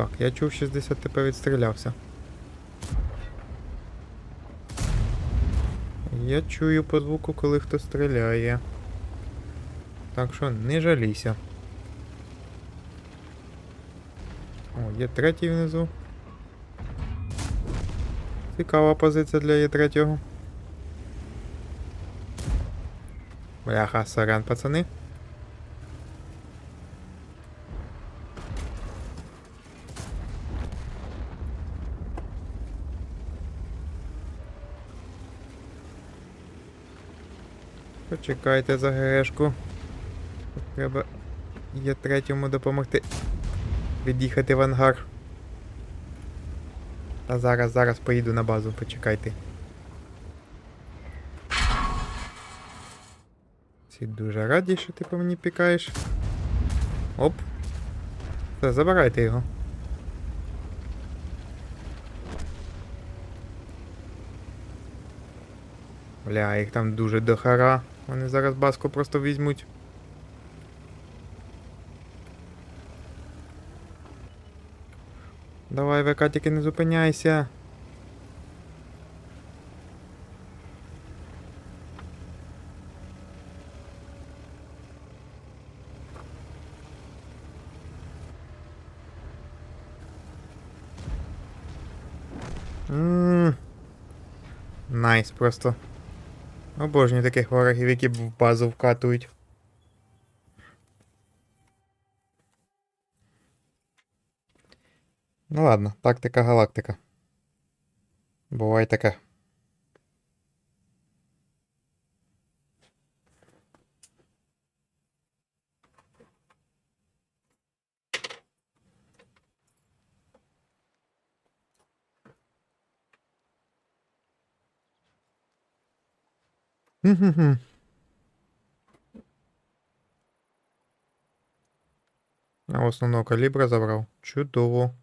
Так, я чув 60 ТП відстрілявся. Я чую по звуку, коли хто стріляє. Так що не жалійся. О, є третій внизу. Цікава позиція для є третього. Бляха, сорян, пацани. Почекайте за ГГшку. Треба є третьому допомогти від'їхати в ангар. Та зараз, зараз поїду на базу, почекайте. Всі дуже раді, що ти по мені пікаєш. Оп. Все, забирайте його. Бля, їх там дуже дохара. Вони зараз баску просто візьмуть. Давай, ВК, тільки не зупиняйся. Найс просто. Обожнюю таких ворогів, які в базу вкатують. Ну ладно, тактика галактика. Буває таке. А основного калібра забрав. Чудово.